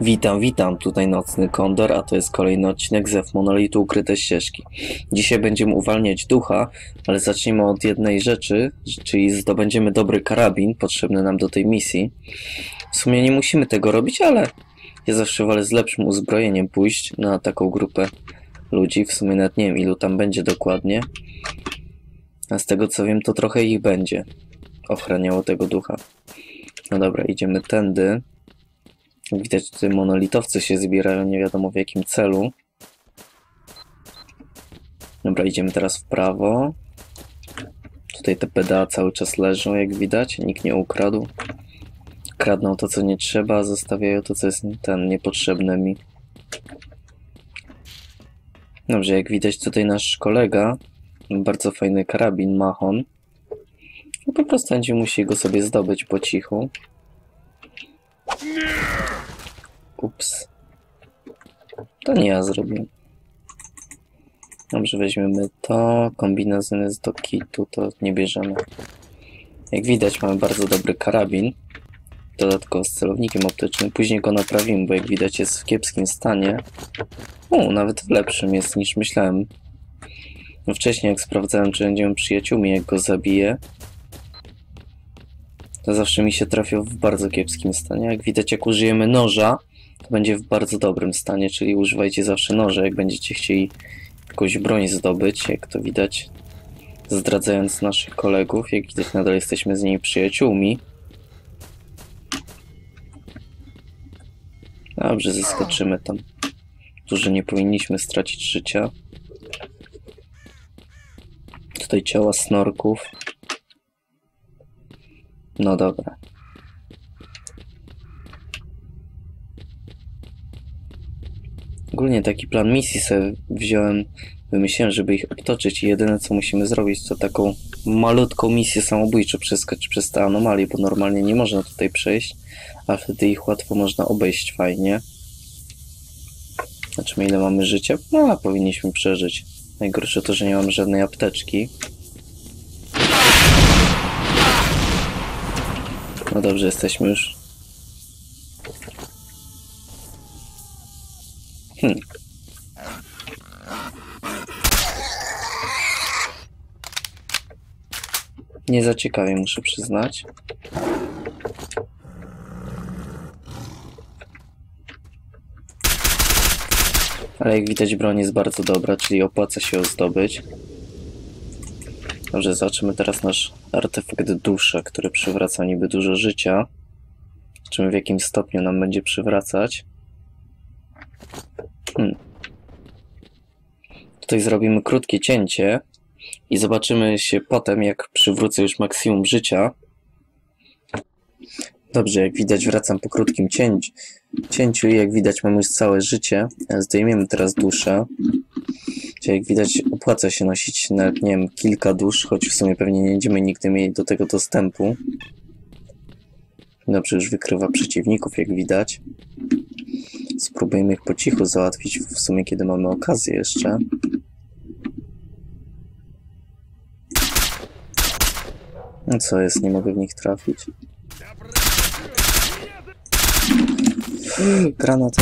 Witam, witam, tutaj Nocny Kondor, a to jest kolejny odcinek Zew Monolitu Ukryte Ścieżki. Dzisiaj będziemy uwalniać ducha, ale zacznijmy od jednej rzeczy, czyli zdobędziemy dobry karabin potrzebny nam do tej misji. W sumie nie musimy tego robić, ale ja zawsze wolę z lepszym uzbrojeniem pójść na taką grupę ludzi. W sumie nawet nie wiem ilu tam będzie dokładnie. A z tego co wiem to trochę ich będzie ochraniało tego ducha. No dobra, idziemy tędy. Widać tutaj monolitowcy się zbierają, nie wiadomo w jakim celu. Dobra, idziemy teraz w prawo. Tutaj te PDA cały czas leżą, jak widać, nikt nie ukradł. Kradną to, co nie trzeba, zostawiają to, co jest ten niepotrzebne mi. Dobrze, jak widać tutaj nasz kolega, bardzo fajny karabin Mahon. I po prostu będzie musi go sobie zdobyć po cichu. Ups. To nie ja zrobiłem. Dobrze, weźmiemy to. Kombinazyny z do kitu to nie bierzemy. Jak widać mamy bardzo dobry karabin. Dodatkowo z celownikiem optycznym. Później go naprawimy, bo jak widać jest w kiepskim stanie. O, nawet w lepszym jest niż myślałem. No wcześniej jak sprawdzałem, czy będziemy przyjaciółmi, jak go zabiję, to zawsze mi się trafiał w bardzo kiepskim stanie. Jak widać, jak użyjemy noża, to będzie w bardzo dobrym stanie, czyli używajcie zawsze noża, jak będziecie chcieli jakąś broń zdobyć, jak to widać, zdradzając naszych kolegów, jak widać, nadal jesteśmy z nimi przyjaciółmi. Dobrze, zeskoczymy tam. Dużo nie powinniśmy stracić życia. Tutaj ciała snorków. No dobra. Ogólnie taki plan misji sobie wziąłem, wymyśliłem, żeby ich obtoczyć i jedyne co musimy zrobić to taką malutką misję samobójczą przeskoczyć przez te anomalie, bo normalnie nie można tutaj przejść, a wtedy ich łatwo można obejść fajnie. Zobaczymy ile mamy życia. No, powinniśmy przeżyć. Najgorsze to, że nie mamy żadnej apteczki. No dobrze, jesteśmy już. Hmm. Nie za ciekawie, muszę przyznać. Ale jak widać broń jest bardzo dobra, czyli opłaca się ją zdobyć. Dobrze, zobaczymy teraz nasz artefakt dusza, który przywraca niby dużo życia. Zobaczymy w jakim stopniu nam będzie przywracać. Hmm. Tutaj zrobimy krótkie cięcie i zobaczymy się potem, jak przywrócę już maksimum życia. Dobrze, jak widać wracam po krótkim cięciu, cięciu i jak widać mam już całe życie. Zdejmiemy teraz duszę. Czyli jak widać opłaca się nosić nawet, nie wiem, kilka dusz, choć w sumie pewnie nie będziemy nigdy mieli do tego dostępu. Dobrze, już wykrywa przeciwników, jak widać. Spróbujmy ich po cichu załatwić, w sumie kiedy mamy okazję jeszcze. No co jest, nie mogę w nich trafić. Granat.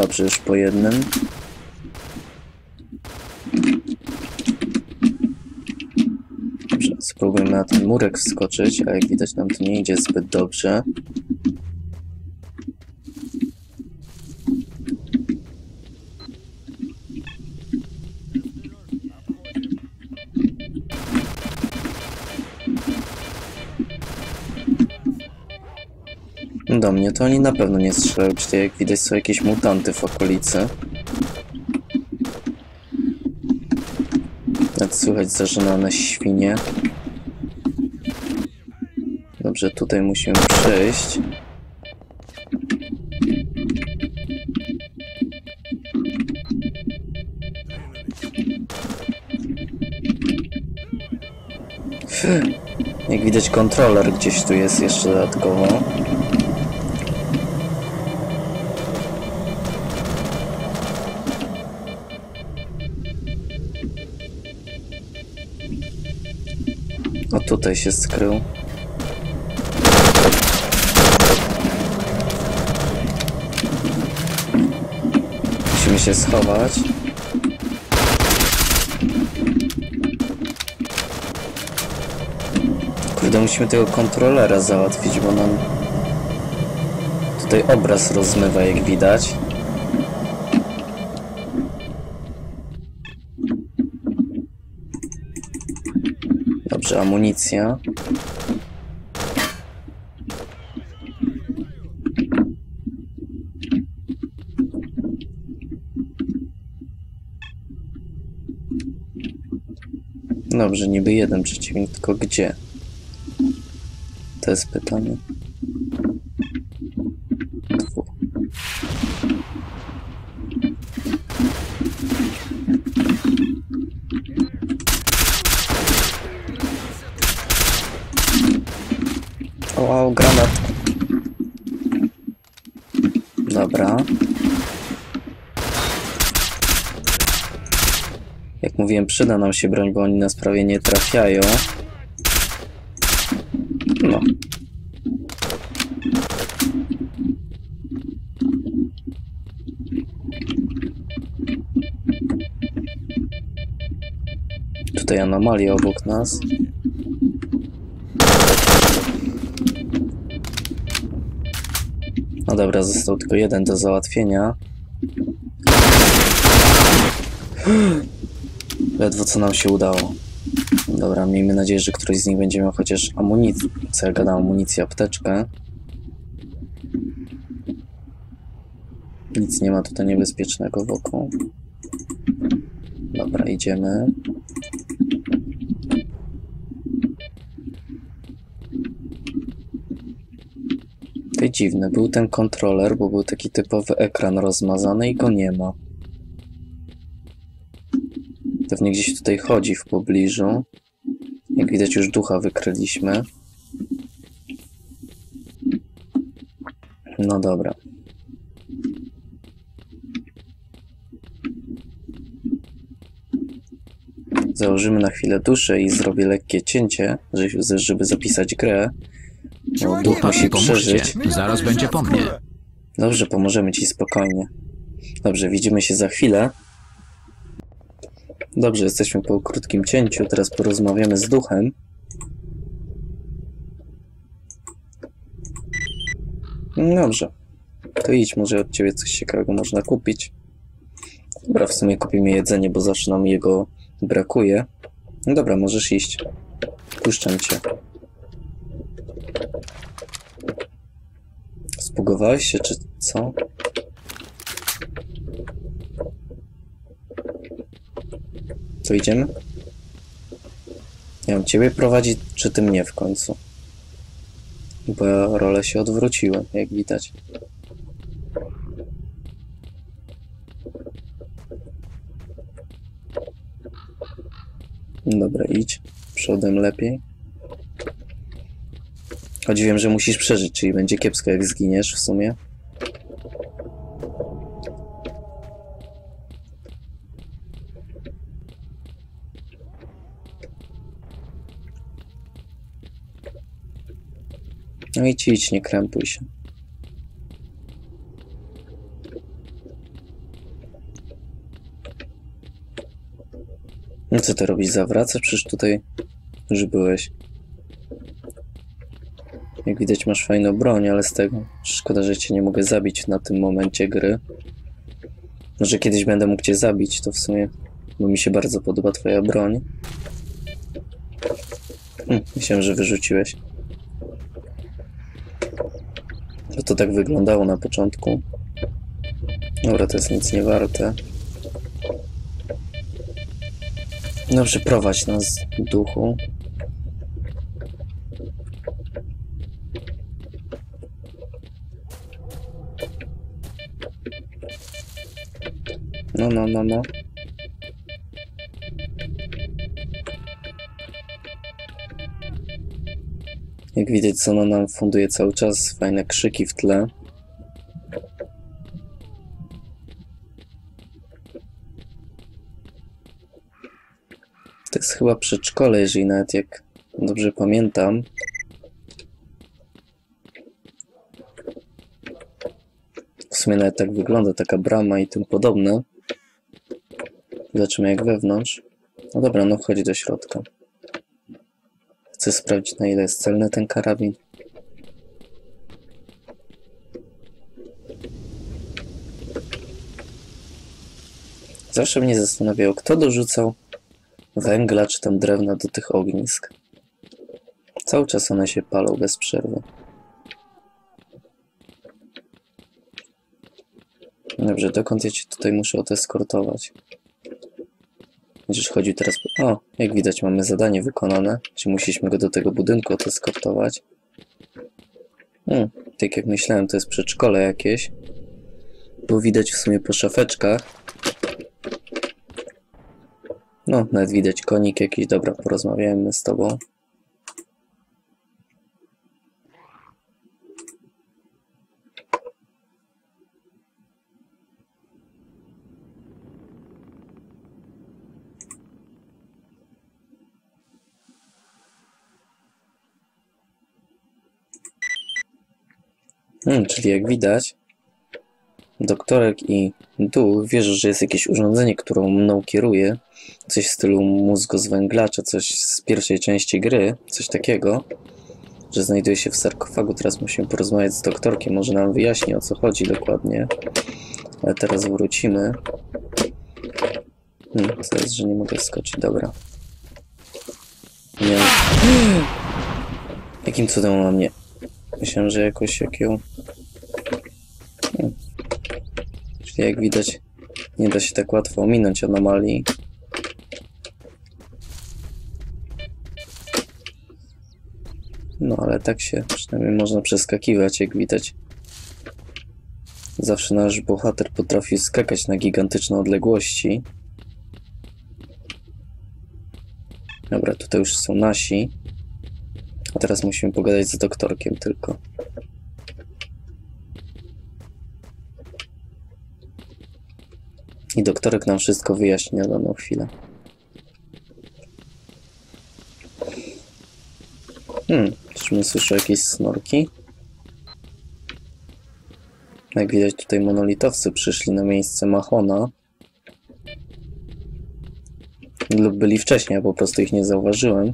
Dobrze, już po jednym. Dobrze, spróbujmy na ten murek wskoczyć, a jak widać nam to nie idzie zbyt dobrze. Do mnie to oni na pewno nie strzelają, tutaj jak widać są jakieś mutanty w okolicy. Jak słychać zażynane świnie. Dobrze, tutaj musimy przejść. Jak widać kontroler gdzieś tu jest jeszcze dodatkowo. Tutaj się skrył. Musimy się schować. Kurde, musimy tego kontrolera załatwić, bo nam tutaj obraz rozmywa, jak widać. Dobrze, amunicja. Dobrze, niby jeden przeciwnik, tylko gdzie? To jest pytanie. O, wow, granat. Dobra. Jak mówiłem, przyda nam się broń, bo oni nas prawie nie trafiają. No. Tutaj anomalia obok nas. Dobra, został tylko jeden do załatwienia. Ledwo co nam się udało. Dobra, miejmy nadzieję, że któryś z nich będzie miał chociaż amunicję. Co ja gadam, amunicję, apteczkę. Nic nie ma tutaj niebezpiecznego wokół. Dobra, idziemy. To dziwne, był ten kontroler, bo był taki typowy ekran rozmazany i go nie ma. Pewnie gdzieś tutaj chodzi w pobliżu. Jak widać już ducha wykryliśmy. No dobra. Założymy na chwilę duszę i zrobię lekkie cięcie, żeby zapisać grę. No, duch musi przeżyć. Pomóżcie, zaraz będzie po mnie. Dobrze, pomożemy ci spokojnie. Dobrze, widzimy się za chwilę. Dobrze, jesteśmy po krótkim cięciu. Teraz porozmawiamy z duchem. Dobrze. To idź, może od ciebie coś ciekawego można kupić. Dobra, w sumie kupimy jedzenie, bo zawsze nam jego brakuje. Dobra, możesz iść. Puszczam cię. Zbugowałeś się, czy co? Co idziemy? Ja mam ciebie prowadzić, czy ty mnie w końcu? Bo ja role się odwróciły, jak widać. Dobra, idź. Przodem lepiej. Choć wiem, że musisz przeżyć, czyli będzie kiepsko jak zginiesz w sumie. No idź, idź, nie krępuj się. No co ty robisz? Zawracasz? Przecież tutaj już byłeś. Jak widać masz fajną broń, ale z tego szkoda, że cię nie mogę zabić na tym momencie gry. Może kiedyś będę mógł cię zabić, to w sumie, bo mi się bardzo podoba twoja broń. Hm, myślałem, że wyrzuciłeś. To to tak wyglądało na początku. Dobra, to jest nic nie warte. Dobrze, prowadź nas, duchu. No, no, no, no. Jak widać, Zona nam funduje cały czas fajne krzyki w tle. To jest chyba przedszkole, jeżeli nawet jak dobrze pamiętam, w sumie nawet tak wygląda taka brama i tym podobne. Zobaczymy jak wewnątrz. No dobra, no wchodzi do środka. Chcę sprawdzić na ile jest celny ten karabin. Zawsze mnie zastanawiało, kto dorzucał węgla czy tam drewna do tych ognisk. Cały czas one się palą bez przerwy. Dobrze, dokąd ja cię tutaj muszę oteskortować? Będziesz chodził teraz... O, jak widać mamy zadanie wykonane. Czy musieliśmy go do tego budynku oteskortować? Hmm, tak jak myślałem, to jest przedszkole jakieś. Było widać w sumie po szafeczkach. No, nawet widać konik jakiś. Dobra, porozmawiajmy z tobą. Hmm, czyli jak widać, doktorek i duch wierzą, że jest jakieś urządzenie, którą mną kieruje. Coś w stylu mózgozwęglacza, coś z pierwszej części gry, coś takiego, że znajduje się w sarkofagu. Teraz musimy porozmawiać z doktorkiem, może nam wyjaśni o co chodzi dokładnie. Ale teraz wrócimy. Hmm, to jest, że nie mogę skoczyć, dobra. Nie. Jakim cudem ona mnie Myślałem, że jakoś jak ją... Hmm. Czyli jak widać, nie da się tak łatwo ominąć anomalii. No ale tak się przynajmniej można przeskakiwać, jak widać. Zawsze nasz bohater potrafi skakać na gigantyczne odległości. Dobra, tutaj już są nasi. A teraz musimy pogadać z doktorkiem tylko. I doktorek nam wszystko wyjaśni na daną chwilę. Hmm, czyżbym słyszał jakieś snorki? Jak widać tutaj monolitowcy przyszli na miejsce Mahona. Lub byli wcześniej, a po prostu ich nie zauważyłem.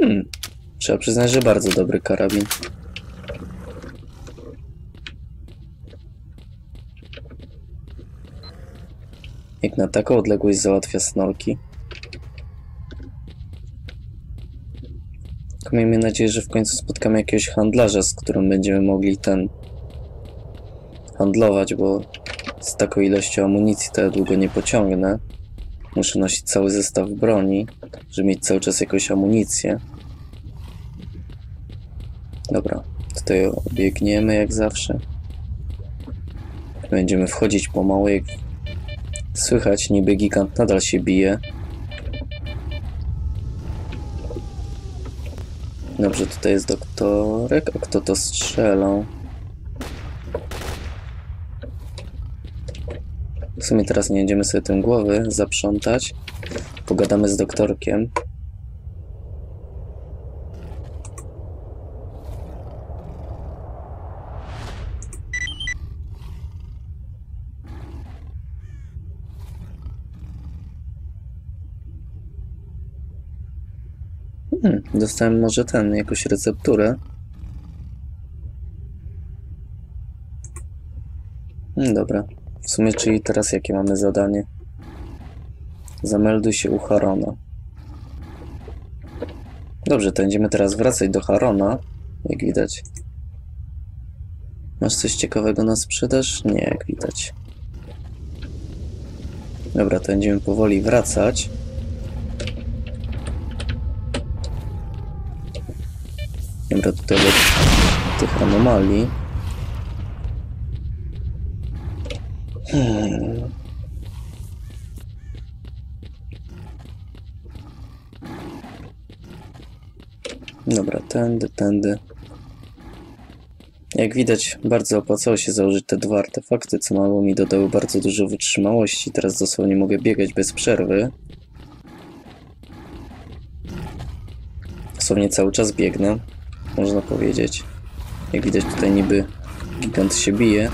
Hmm. Trzeba przyznać, że bardzo dobry karabin. Jak na taką odległość załatwia snorki. Miejmy nadzieję, że w końcu spotkamy jakiegoś handlarza, z którym będziemy mogli ten handlować, bo z taką ilością amunicji to ja długo nie pociągnę. Muszę nosić cały zestaw broni, żeby mieć cały czas jakąś amunicję. Dobra, tutaj obiegniemy jak zawsze. Będziemy wchodzić pomału, jak słychać, niby gigant nadal się bije. Dobrze, tutaj jest doktorek, a kto to strzelał? W sumie teraz nie będziemy sobie tym głowy zaprzątać. Pogadamy z doktorkiem. Hmm, dostałem może ten, jakąś recepturę. Hmm, dobra. W sumie, czyli teraz jakie mamy zadanie? Zamelduj się u Harona. Dobrze, to będziemy teraz wracać do Harona, jak widać. Masz coś ciekawego na sprzedaż? Nie, jak widać. Dobra, to będziemy powoli wracać. Dobra, tutaj obok tych anomalii. Hmm. Dobra, tędy, tędy. Jak widać, bardzo opłacało się założyć te dwa artefakty, co mało mi dodały bardzo dużo wytrzymałości. Teraz dosłownie mogę biegać bez przerwy. Dosłownie cały czas biegnę, można powiedzieć. Jak widać tutaj niby gigant się bije,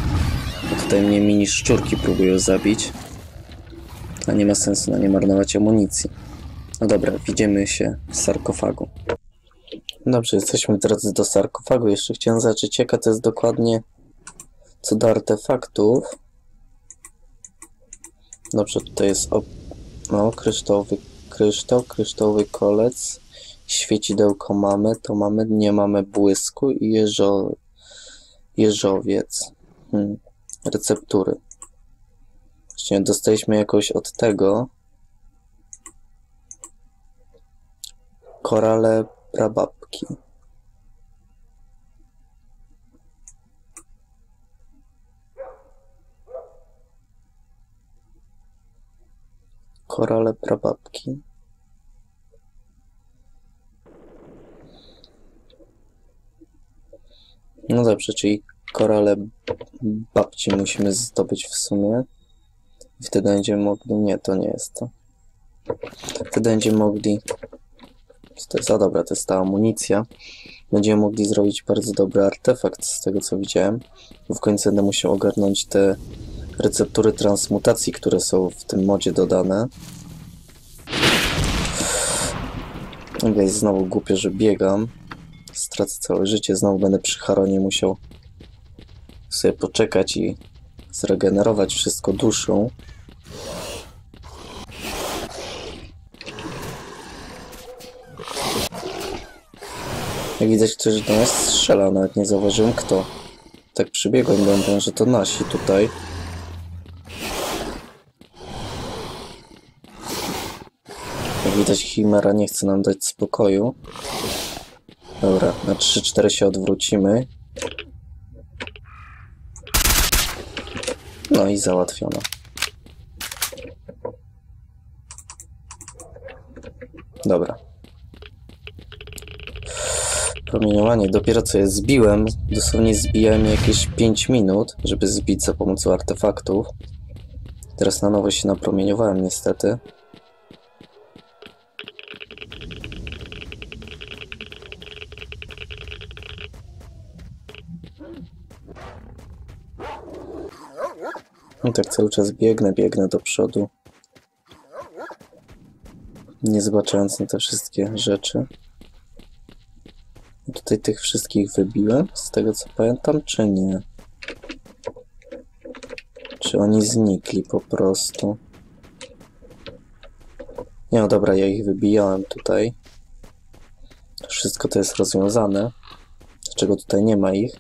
a tutaj mnie mini szczurki próbują zabić. A nie ma sensu na nie marnować amunicji. No dobra, widzimy się w sarkofagu. Dobrze, jesteśmy w drodze do sarkofagu. Jeszcze chciałem zobaczyć, jaka to jest dokładnie co do artefaktów. Dobrze, tutaj jest op... no, kryształowy kryształ, kryształowy kolec, świecidełko mamy, to mamy, nie mamy błysku i jeżo... jeżowiec. Hmm. Receptury. Właśnie dostaliśmy jakoś od tego korale prababki. Korale prababki. No dobrze, czyli korale babci musimy zdobyć w sumie. I wtedy będziemy mogli... Nie, to nie jest to. Wtedy będziemy mogli... To jest? A dobra, to jest ta amunicja. Będziemy mogli zrobić bardzo dobry artefakt z tego co widziałem. W końcu będę musiał ogarnąć te receptury transmutacji, które są w tym modzie dodane. Okej, znowu głupio, że biegam. Stracę całe życie, znowu będę przy Haronie musiał sobie poczekać i zregenerować wszystko duszą. Jak widać, ktoś do nas strzela, nawet nie zauważyłem kto. Tak przybiegłem, bo że to nasi tutaj. Jak widać, Chimera nie chce nam dać spokoju. Dobra, na 3-4 się odwrócimy. No i załatwiono. Dobra. Promieniowanie, dopiero co je zbiłem, dosłownie zbijałem jakieś 5 minut, żeby zbić za pomocą artefaktów. Teraz na nowo się napromieniowałem niestety. Tak cały czas biegnę, biegnę do przodu. Nie zobaczając na te wszystkie rzeczy. Tutaj tych wszystkich wybiłem, z tego co pamiętam, czy nie? Czy oni znikli po prostu? Nie, no dobra, ja ich wybijałem tutaj. Wszystko to jest rozwiązane. Dlaczego tutaj nie ma ich?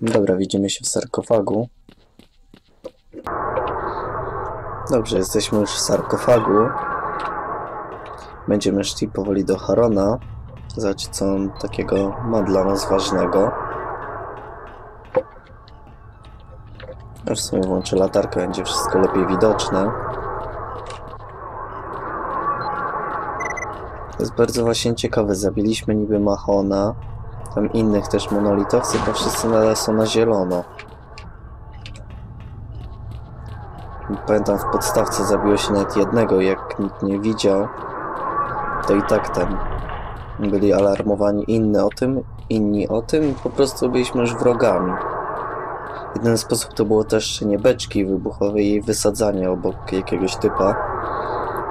Dobra, widzimy się w sarkofagu. Dobrze, jesteśmy już w sarkofagu. Będziemy szli powoli do Harona. Zobaczcie, co on takiego ma dla nas ważnego. Aż sobie włączę latarkę, będzie wszystko lepiej widoczne. To jest bardzo właśnie ciekawe. Zabiliśmy niby Mahona, tam innych też monolitowców, a wszyscy nadal są na zielono. Pamiętam w podstawce zabiło się nawet jednego, jak nikt nie widział, to i tak tam byli alarmowani inni o tym, inni o tym po prostu byliśmy już wrogami. Jedyny sposób to było też nie beczki wybuchowe i wysadzanie obok jakiegoś typa.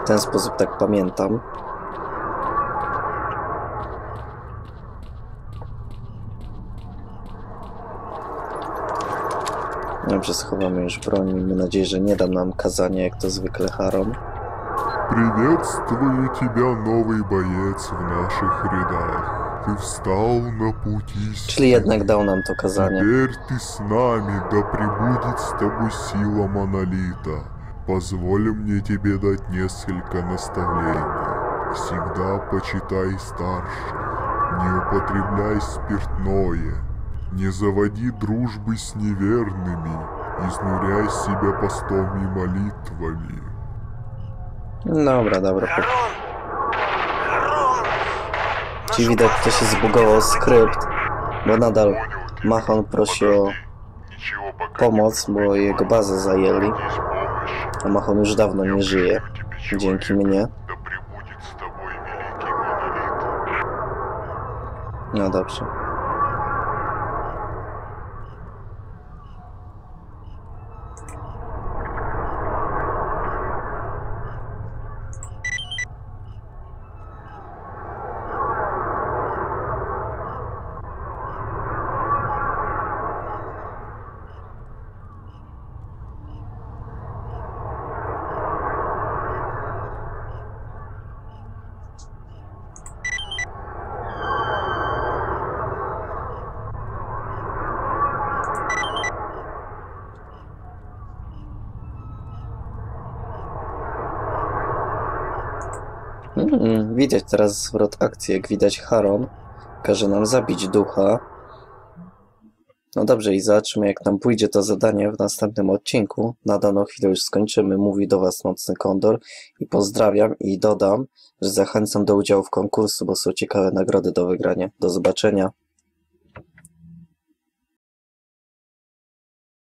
W ten sposób tak pamiętam. Dobrze, schowamy już broń. Miejmy nadzieję, że nie da nam kazania, jak to zwykle Haron. Приветствую тебя, новый боец в наших рядах. Ты встал на пути Czyli jednak dał nam to kazanie. Теперь ты с нами, да пребудет с тобой сила Монолита. Позволь мне тебе дать несколько наставлений. Всегда почитай старших. Не употребляй спиртное. Не заводи дружбы с неверными, изнуряй себя постом и молитвами. Добре, добре. Czy widać, to się zbugował skrypt, bo nadal Mahon prosi o pomoc, bo jego bazę zajęli. A Mahon już dawno nie żyje, dzięki mnie. No dobrze. Mm, widać teraz zwrot akcji, jak widać Haron każe nam zabić ducha. No dobrze i zobaczymy jak nam pójdzie to zadanie w następnym odcinku. Na daną chwilę już skończymy. Mówi do Was Nocny Kondor i pozdrawiam i dodam, że zachęcam do udziału w konkursu, bo są ciekawe nagrody do wygrania. Do zobaczenia.